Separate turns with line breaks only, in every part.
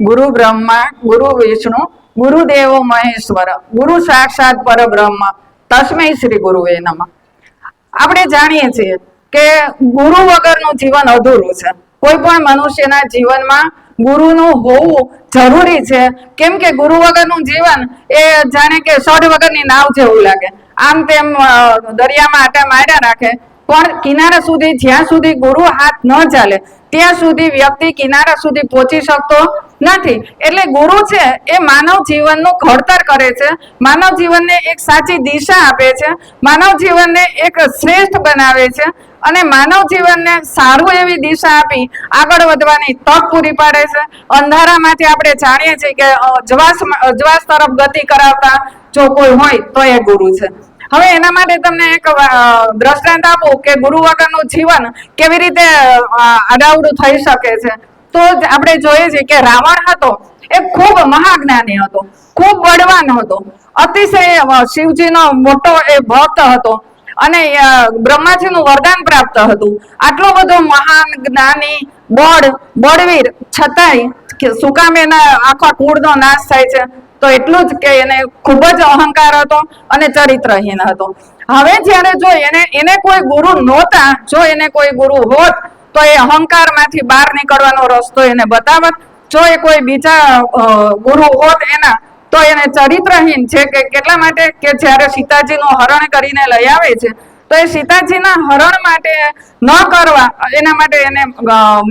ગુરુ બ્રહ્મા, ગુરુ વિષ્ણુ ગુરુદેવો મહેશ્વર, ગુરુ સાક્ષાત પરબ્રહ્મ, તસ્મૈ શ્રી ગુરુ નમઃ. આપણે જાણીએ છીએ કે ગુરુ વગરનું જીવન અધૂરું છે. કોઈ પણ મનુષ્યના જીવનમાં ગુરુનું હોવું જરૂરી છે. કેમ કે ગુરુ વગરનું જીવન એ જાણે કે સઢ વગરની નાવ જેવું લાગે. આમ તેમ દરિયામાં આટા માર્યા રાખે પણ કિનારા સુધી, જ્યાં સુધી ગુરુ હાથ ન ચાલે, ત્યાં સુધી વ્યક્તિ કિનારા સુધી પહોંચી શકતો નથી. એટલે ગુરુ છે, એ માનવ જીવનનું ઘડતર કરે છે, માનવ જીવનને એક સાચી દિશા આપે છે, માનવ જીવનને એક શ્રેષ્ઠ બનાવે છે અને માનવ જીવનને સારું એવી દિશા આપી આગળ વધવાની તક પૂરી પાડે છે. અંધારામાંથી આપણે જાણીએ છીએ કે અજવાસ અજવાસ તરફ ગતિ કરાવતા જો કોઈ હોય તો એ ગુરુ છે. હવે એના માટે તમને એક દ્રષ્ટાંત આપું કે ગુરુ વગરનું જીવન કેવી રીતે અડાવડું થઈ શકે છે. તો આપણે જોઈએ છીએ કે રાવણ હતો, એ ખૂબ મહાજ્ઞાની હતો, ખૂબ બળવાન હતો. અતિશય શિવજીનો મોટો એ ભક્ત હતો અને બ્રહ્માજીનું વરદાન પ્રાપ્ત હતું. આટલો બધો મહાન જ્ઞાની, બળ, બળવીર છતાંય એના આખા કુળનો નાશ થાય છે? તો એટલું જ કે એને ખૂબ જ અહંકાર હતો અને ચરિત્રહીન હતો. હવે જ્યારે જો એને એને કોઈ ગુરુ નહોતા, જો એને કોઈ ગુરુ હોત, તો એ અહંકારમાંથી બહાર નીકળવાનો રસ્તો એને બતાવત. જો એ કોઈ બીજા ગુરુ હોત એના, તો એને ચરિત્રહીન છે કે કેટલા માટે? કે જ્યારે સીતાજીનું હરણ કરીને લઈ આવે છે તો એ સીતાજીના હરણ માટે ન કરવા, એના માટે એને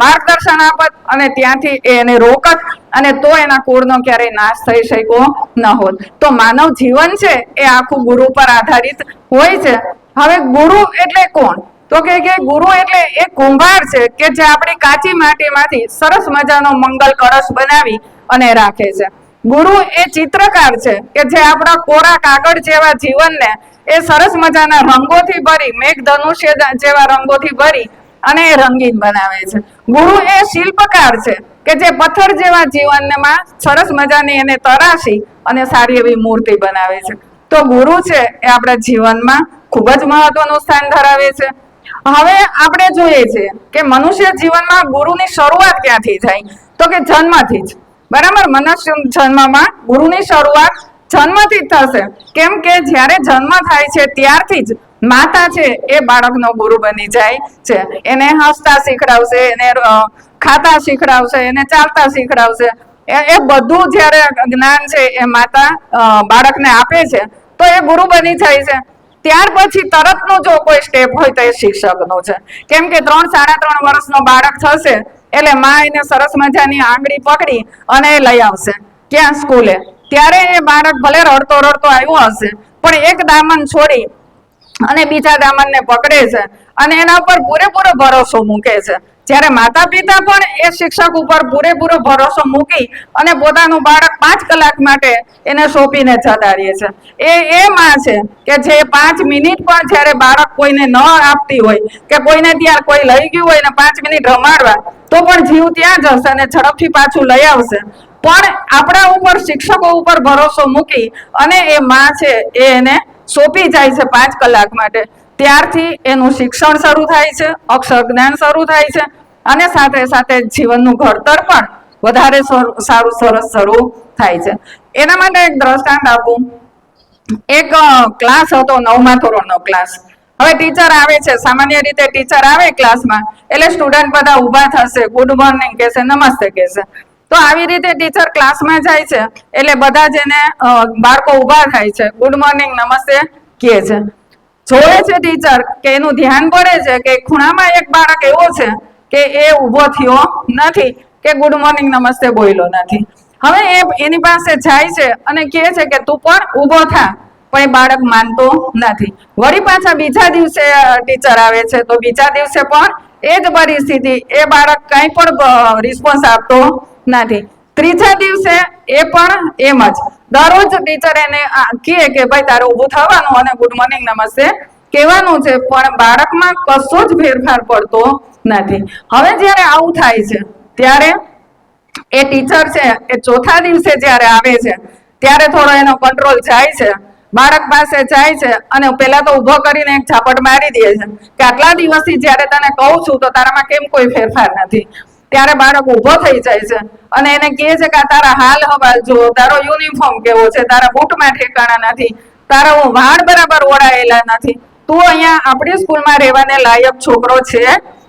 માર્ગદર્શન આપત અને ત્યાંથી એને રોકત અને તો એના કુળનો ક્યારેય નાશ થઈ શક્યો ન હોત. તો માનવ જીવન છે એ આખું ગુરુ પર આધારિત હોય છે. હવે ગુરુ એટલે કોણ? તો કે કે ગુરુ એટલે એ કુંભાર છે કે જે આપણી કાચી માટીમાંથી સરસ મજાનો મંગલ કળશ બનાવી અને રાખે છે. ગુરુ એ ચિત્રકાર છે કે જે આપણા કોરા કાગળ જેવા જીવનને એ સરસ મજાના રંગોથી ભરી મેઘધનુષ્ય જેવા રંગોથી ભરી અને એ રંગીન બનાવે છે. ગુરુ એ શિલ્પકાર છે કે જે પથ્થર જેવા જીવનમાં સરસ મજાની એને તરાશી અને સારી એવી મૂર્તિ બનાવે છે. તો ગુરુ છે એ આપણા જીવનમાં ખૂબ જ મહત્વનું સ્થાન ધરાવે છે. હવે આપણે જોઈએ છીએ કે મનુષ્ય જીવનમાં ગુરુની શરૂઆત ક્યાંથી થાય? તો કે જન્મથી જ. બરાબર? મનુષ્ય જન્મમાં ગુરુની શરૂઆત જન્મથી જ થશે. કેમ કે જ્યારે જન્મ થાય છે, ત્યારથી જ માતા છે, એ બાળકનો ગુરુ બની જાય છે. એને હસતા શીખડાવશે, એને ખાતા શીખડાવશે, એને ચાલતા શીખડાવશે. એ બધું જ્યારે જ્ઞાન છે, એ માતા બાળકને આપે છે, તો એ ગુરુ બની જાય છે. ત્યાર પછી તરતનું જો કોઈ સ્ટેપ હોય, તો એ શિક્ષકનો છે. કેમ કે ત્રણ, સાડા ત્રણ વર્ષનો બાળક થશે, એટલે મા એને સરસ મજાની આંગળી પકડી અને એ લઈ આવશે. ક્યાં? સ્કૂલે. ત્યારે એ બાળક ભલે રડતો રડતો આવ્યો હશે, પણ એક દામન છોડી અને બીજા દામનને પકડે છે અને એના ઉપર પૂરેપૂરો ભરોસો મૂકે છે. જ્યારે માતા પિતા પણ એ શિક્ષક ઉપર પૂરેપૂરો ભરોસો મૂકી અને પોતાનું બાળક પાંચ કલાક માટે એને સોંપીને જતા રહે છે. એ એ માં છે કે જે પાંચ મિનિટ પણ જ્યારે બાળક કોઈને ન આપતી હોય કે કોઈને ત્યાં કોઈ લઈ ગયું હોય ને પાંચ મિનિટ રમાડવા, તો પણ જીવ ત્યાં જ હશે અને ઝડપથી પાછું લઈ આવશે. પણ આપણા ઉપર શિક્ષકો ઉપર ભરોસો મૂકી અને એ માં છે એ એને સોંપી જાય છે પાંચ કલાક માટે. ત્યારથી એનું શિક્ષણ શરૂ થાય છે, અક્ષર જ્ઞાન શરૂ થાય છે અને સાથે સાથે જીવનનું ઘડતર પણ વધારે સર- સારું સરસ શરૂ થાય છે. એના માટે એક દ્રષ્ટાંત આપું. એક ક્લાસ હતો નવમા ધોરણનો ક્લાસ. હવે ટીચર આવે છે, સામાન્ય રીતે ટીચર આવે ક્લાસમાં, એટલે સ્ટુડન્ટ બધા ઊભા થશે, ગુડ મોર્નિંગ કહેશે, નમસ્તે કહેશે. તો આવી રીતે ટીચર ક્લાસમાં જાય છે. એટલે બધા જ એને બાળકો ઊભા થાય છે ગુડ મોર્નિંગ નમસ્તે, કહે છે. જોવે છે ટીચર કે એનું ધ્યાન પડે છે કે ખૂણામાં એક બાળક એવો છે કે એ ઊભો થયો નથી કે ગુડ મોર્નિંગ નમસ્તે બોલ્યો નથી. હવે એ એની પાસે જાય છે અને કહે છે કે તું પણ ઊભો થા, પણ એ બાળક માનતો નથી. વળી પાછા બીજા દિવસે ટીચર આવે છે. તો બીજા દિવસે પણ એ જ પરિસ્થિતિ, એ બાળક કંઈ પણ રિસ્પોન્સ આપતો નથી. ત્રીજા દિવસે એ પણ એમ જ. દરરોજ ટીચર એને કહે કે, ભાઈ, તારે ઊભું થવાનું અને ગુડ મોર્નિંગ નમસ્તે. કહેવાનું છે, પણ બાળકમાં કશો જ ફેરફાર પડતો નથી. હવે જ્યારે આવું થાય છે, ત્યારે એ ટીચર છે, એ ચોથા દિવસે જ્યારે આવે છે, ત્યારે થોડો એનો કંટ્રોલ જાય છે. બાળક પાસે જાય છે અને પેલા તો ઊભો કરીને એક ઝાપટ મારી દે છે કે, આટલા દિવસથી જ્યારે તને કહું છું, તો તારામાં કેમ કોઈ ફેરફાર નથી? ત્યારે બાળક ઊભો થઈ જાય છે. અને એને કહે છે કે તારા હાલ હવાલ જો તારો યુનિફોર્મ કેવો છે, તારા બૂટમાં ઠેકાણા નથી, તારા વાળ બરાબર ઓળાયેલા નથી. તું અહીંયા આપણી સ્કૂલમાં રહેવાને લાયક છોકરો છે?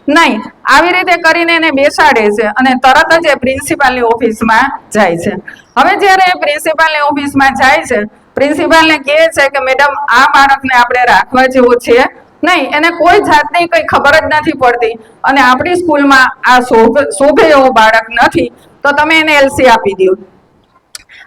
નહીં. આવી રીતે કરીને એને બેસાડે છે અને તરત જ એ પ્રિન્સિપાલની ઓફિસમાં જાય છે. હવે જ્યારે એ પ્રિન્સિપાલની ઓફિસમાં જાય છે પ્રિન્સિપાલને કહે છે કે, મેડમ, આ બાળકને આપણે રાખવા જેવો છે નહીં, એને કોઈ જાતની કઈ ખબર જ નથી પડતી. અને આપણી સ્કૂલમાં આ શોભે એવો બાળક નથી, તો તમે એને એલસી આપી દો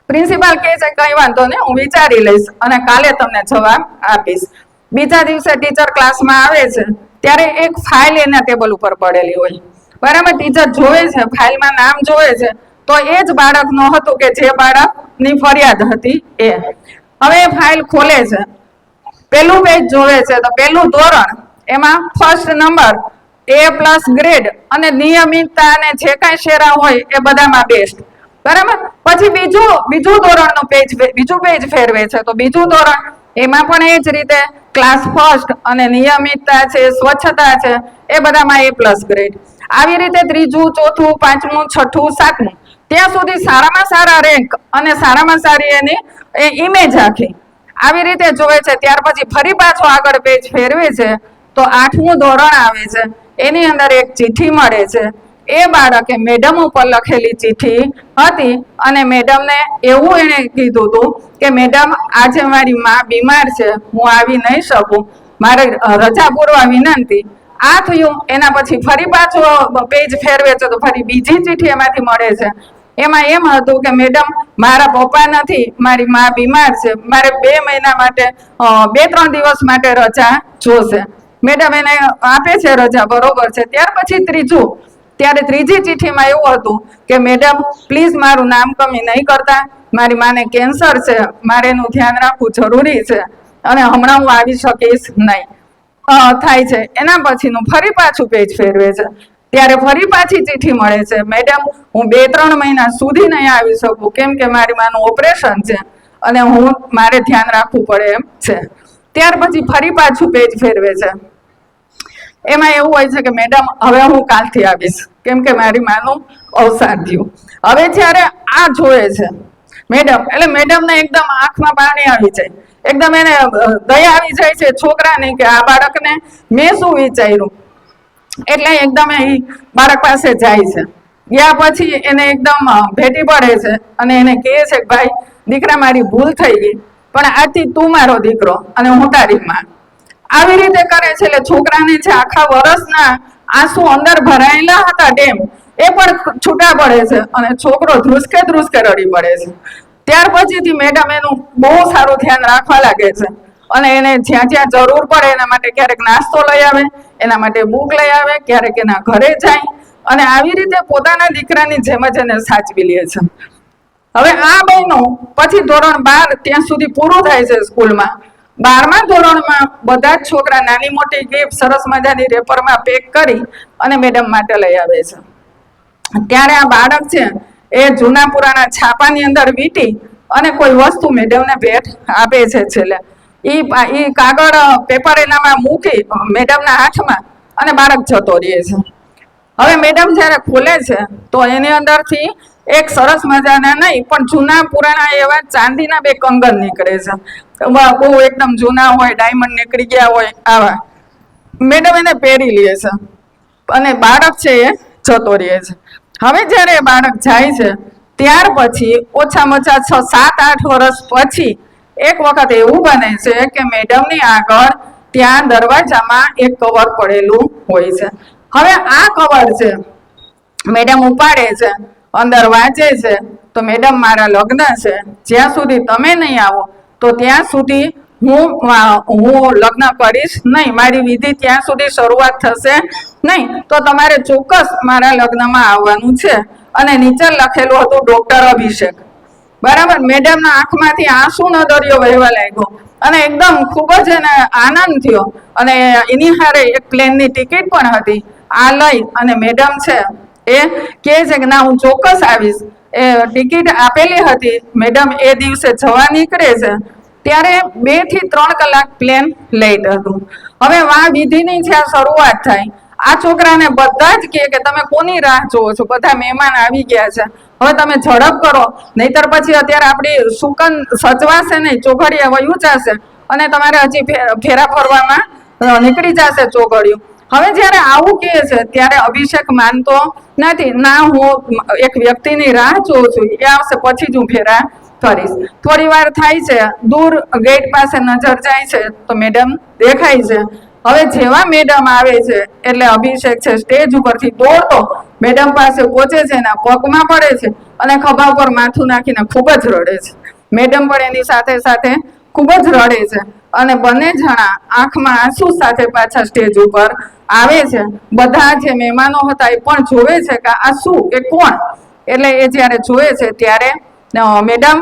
પ્રિન્સિપાલ કહે છે, કઈ વાંધો નહીં, હું વિચારી લઈશ અને કાલે તમને જવાબ આપીશ. બીજા દિવસે ટીચર ક્લાસમાં આવે છે, ત્યારે એક ફાઇલ એના ટેબલ ઉપર પડેલી હોય. બરાબર, ટીચર જોવે છે, ફાઇલમાં નામ જોવે છે, તો એ જ બાળકનું હતું કે જે બાળકની ફરિયાદ હતી એ. હવે ફાઇલ ખોલે છે. પેલું પેજ જોવે છે તો પહેલું ધોરણ, એમાં first number A plus grade અને નિયમિતતા અને જે કાંઈ શેરા હોય એ બધામાં બેસ્ટ બરાબર? પછી બીજું બીજું ધોરણનું પેજ બીજું પેજ ફેરવે છે. તો બીજું ધોરણ, એમાં પણ એ જ રીતે ક્લાસ ફર્સ્ટ અને નિયમિતતા છે, સ્વચ્છતા છે, એ બધામાં એ પ્લસ ગ્રેડ આવી રીતે ત્રીજું, ચોથું, પાંચમું, છઠ્ઠું, સાતમું. ત્યાં સુધી સારામાં સારા રેન્ક અને સારામાં સારી એની ઇમેજ આખી. આવી રીતે જોવે છે. ત્યાર પછી ફરી પાછો આગળ પેજ ફેરવે છે. તો આઠમું ધોરણ આવે છે. એની અંદર એક ચિઠ્ઠી મળે છે. એ બાળકે મેડમ ઉપર લખેલી ચિઠ્ઠી હતી અને મેડમને એવું એણે કીધું હતું કે મેડમ આજે મારી માં બીમાર છે. હું આવી નહીં શકું. મારે રજા પૂરવા વિનંતી. આ થયું. એના પછી ફરી પાછો પેજ ફેરવે છે તો ફરી બીજી ચિઠ્ઠી એમાંથી મળે છે. એમાં એમ હતું કે, મેડમ, મારા પપ્પા નથી, મારી માં બીમાર છે. મારે બે મહિના માટે બે, ત્રણ દિવસ માટે રજા જોશે. મેડમ એને આપે છે રજા, બરોબર છે. ત્યાર પછી ત્રીજું, ત્યારે ત્રીજી ચિઠ્ઠીમાં એવું હતું કે, મેડમ, પ્લીઝ મારું નામ કમી નહીં કરતા. મારી માને કેન્સર છે. મારે એનું ધ્યાન રાખવું જરૂરી છે. અને હમણાં હું આવી શકીશ નહીં. થાય છે. એના પછીનું ફરી પાછું પેજ ફેરવે છે. ત્યારે ફરી પાછી ચિઠ્ઠી મળે છે, મેડમ, હું બે ત્રણ મહિના સુધી નહીં આવી શકું. કેમ કે મારી માનું ઓપરેશન છે અને હું, મારે ધ્યાન રાખવું પડે એમ છે. ત્યાર પછી ફરી પાછું પેજ ફેરવે છે. એમાં એવું હોય છે કે, મેડમ, હવે હું કાલથી આવીશ. કેમ કે મારી માનું અવસાન થયું. હવે જ્યારે આ જોવે છે, મેડમ, એટલે મેડમને એકદમ આંખમાં પાણી આવી જાય. એકદમ એને દયા આવી જાય છે છોકરાની કે આ બાળકને મેં શું વિચાર્યું? એટલે એકદમ એ બાળક પાસે જાય છે. ગયા પછી એને એકદમ ભેટી પડે છે અને એને કહે છે કે ભાઈ, દીકરા મારી ભૂલ થઈ ગઈ, પણ આથી તું મારો દીકરો અને હું તારી માં. આવી રીતે કરે છે એટલે છોકરાને છે આખા વર્ષના આંસુ અંદર ભરાયેલા હતા ડેમ, એ પણ છૂટા પડે છે અને છોકરો ધ્રુસકે ધ્રુસકે રડી પડે છે. ત્યાર પછીથી મેડમ એનું બહુ સારું ધ્યાન રાખવા લાગે છે. અને એને જ્યાં જ્યાં જરૂર પડે એના માટે ક્યારેક નાસ્તો લઈ આવે, એના માટે બુક લઈ આવે, ક્યારેક એના ઘરે જાય અને આવી રીતે પોતાના દીકરાની જેમ જ એને સાચવી લે છે. હવે આ બહેનો પછી ધોરણ બાર ત્યાં સુધી પૂરું થાય છે સ્કૂલમાં. બારમા ધોરણમાં બધા જ છોકરા નાની મોટી ગિફ્ટ સરસ મજાની રેપરમાં પેક કરી અને મેડમ માટે લઈ આવે છે. ત્યારે આ બાળક છે એ જૂના પુરાણા છાપાની અંદર વીંટી અને કોઈ વસ્તુ મેડમને ભેટ આપે છે છેલ્લે. એ ઈ કાગળ પેપર એનામાં મૂકી મેડમના હાથમાં અને બાળક જતો રહે છે. હવે મેડમ જ્યારે ખોલે છે, તો એની અંદરથી એક સરસ મજાના નહીં, પણ જૂના પુરાણા એવા ચાંદીના બે કંગન નીકળે છે. બહુ એકદમ જૂના હોય ડાયમંડ નીકળી ગયા હોય, આવા. મેડમ એને પહેરી લે છે અને બાળક છે એ જતો રહે છે. હવે જ્યારે બાળક જાય છે, ત્યાર પછી ઓછામાં ઓછા છ, સાત, આઠ વર્ષ પછી એક વખત એવું બને છે કે મેડમની આગળ ત્યાં દરવાજામાં એક કવર પડેલું હોય છે. હવે આ કવર છે, મેડમ ઉપાડે છે, અંદર વાંચે છે, તો મેડમ મારા લગ્ન છે, જ્યાં સુધી તમે નહીં આવો, તો ત્યાં સુધી હું હું લગ્ન કરીશ નહીં. મારી વિધિ ત્યાં સુધી શરૂઆત થશે નહીં. તો તમારે ચોક્કસ મારા લગ્નમાં આવવાનું છે. અને નીચે લખેલું હતું ડોક્ટર અભિષેક. બરાબર? મેડમના આંખમાંથી આંસુ ન દરિયો વહેવા લાગ્યો. અને એકદમ ખૂબ જ એને આનંદ થયો. અને એની હારે એક પ્લેનની ટિકિટ પણ હતી. આ લઈ અને મેડમ છે એ કે છે કે ના, હું ચોક્કસ આવીશ. એ ટિકિટ આપેલી હતી. મેડમ એ દિવસે જવા નીકળે છે. ત્યારે બેથી ત્રણ કલાક પ્લેન લેટ હતું. હવે વા વિધિની જ્યાં શરૂઆત થાય. આ છોકરાને બધા જ કે તમે કોની રાહ જોવો છો? બધા મહેમાન આવી ગયા છે. હવે તમે ઝડપ કરો. નહીતર પછી અત્યારે આપણી સુકન સચવાશે નહીં ચોઘડિયા વયું જશે અને તમારે હજી ફેરા ફરવામાં નીકળી જશે ચોઘડિયું. હવે જ્યારે આવું કહે છે, ત્યારે અભિષેક માનતો નથી. ના, હું એક વ્યક્તિની રાહ જોઉં છું. એ આવશે, પછી જ હું ફેરા ફરીશ. થોડી વાર થાય છે, દૂર ગેટ પાસે નજર જાય છે, તો મેડમ દેખાય છે. હવે જેવા મેડમ આવે છે, એટલે અભિષેક છે, સ્ટેજ ઉપરથી દોડતો મેડમ પાસે પહોંચે છે એના પગમાં પડે છે અને ખભા ઉપર માથું નાખીને ખૂબ જ રડે છે. મેડમ પણ એની સાથે સાથે ખૂબ જ રડે છે અને બંને જણા આંખમાં આંસુ સાથે પાછા સ્ટેજ ઉપર આવે છે. બધા જે મહેમાનો હતા એ પણ જોવે છે કે આ શું, એ કોણ? એટલે એ જ્યારે જોવે છે ત્યારે મેડમ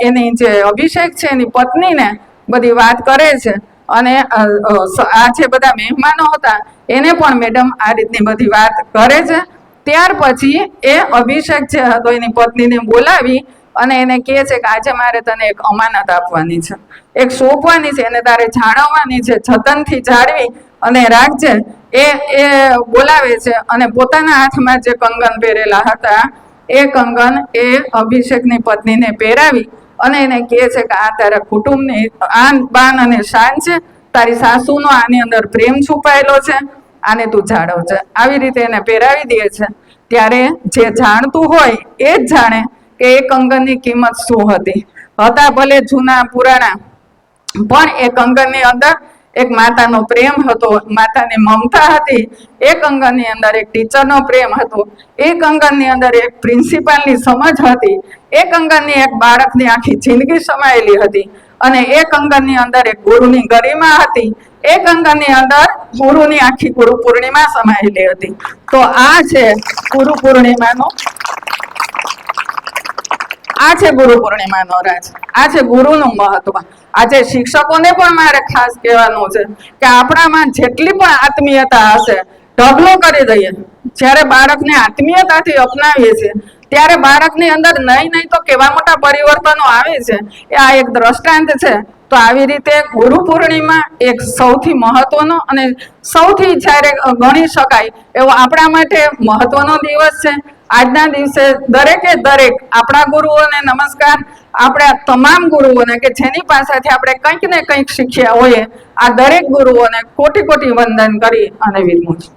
એની જે અભિષેક છે એની પત્નીને બધી વાત કરે છે અને આ જે બધા મહેમાનો હતા એને પણ મેડમ આ રીતની બધી વાત કરે છે ત્યાર પછી એ અભિષેક જે હતો એની પત્નીને બોલાવી અને એને કહે છે કે આજે મારે તને એક અમાનત આપવાની છે. એક સોંપવાની છે, એને તારે જાળવવાની છે, જતનથી જાળવી અને રાખજે. એ એ બોલાવે છે અને પોતાના હાથમાં જે કંગન પહેરેલા હતા, એ કંગન એ અભિષેકની પત્નીને પહેરાવી અને એને કહે છે કે આ તારા કુટુંબની આન બાન અને શાન છે. તારી સાસુનો આની અંદર પ્રેમ છુપાયેલો છે. આને તું જાળવજે આવી રીતે એને પહેરાવી દે છે. ત્યારે જે જાણતું હોય એ જ જાણે કે એ કંગનની કિંમત શું હતી. હતા ભલે જૂના, પુરાણા, પણ એ કંગનની અંદર એક માતાનો પ્રેમ હતો, માતાની મમતા હતી. એ કંગનની અંદર એક ટીચરનો પ્રેમ હતો. એ કંગનની અંદર એક પ્રિન્સિપાલની સમજ હતી. એ કંગનની એક બાળકની આખી જિંદગી સમાયેલી હતી. અને એ કંગનની અંદર એક ગુરુની ગરિમા હતી. એ ની અંદર ગુરુની આખી ગુરુ પૂર્ણિમા સમાયેલી હતી. તો આ છે ગુરુ પૂર્ણિમાનો. આ છે ગુરુ પૂર્ણિમાનો રાજ. આ છે ગુરુનું મહત્વ. આજે શિક્ષકોને પણ મારે ખાસ કહેવાનું છે કે આપણામાં જેટલી પણ આત્મીયતા હશે, ઢગલો કરી દઈએ. જ્યારે બાળકને આત્મીયતાથી અપનાવીએ છીએ, ત્યારે બાળકની અંદર નહીં નહીં તો કેવા મોટા પરિવર્તનો આવે છે? એ આ એક દ્રષ્ટાંત છે. તો આવી રીતે ગુરુ પૂર્ણિમા એક સૌથી મહત્વનો અને સૌથી જ્યારે ગણી શકાય એવો આપણા માટે મહત્વનો દિવસ છે. આજના દિવસે દરેકે દરેક આપણા ગુરુઓને નમસ્કાર, આપણા તમામ ગુરુઓને કે જેની પાસેથી આપણે કંઈક ને કંઈક શીખ્યા હોઈએ, આ દરેક ગુરુઓને કોટી કોટી વંદન કરી અને વિરમું છું.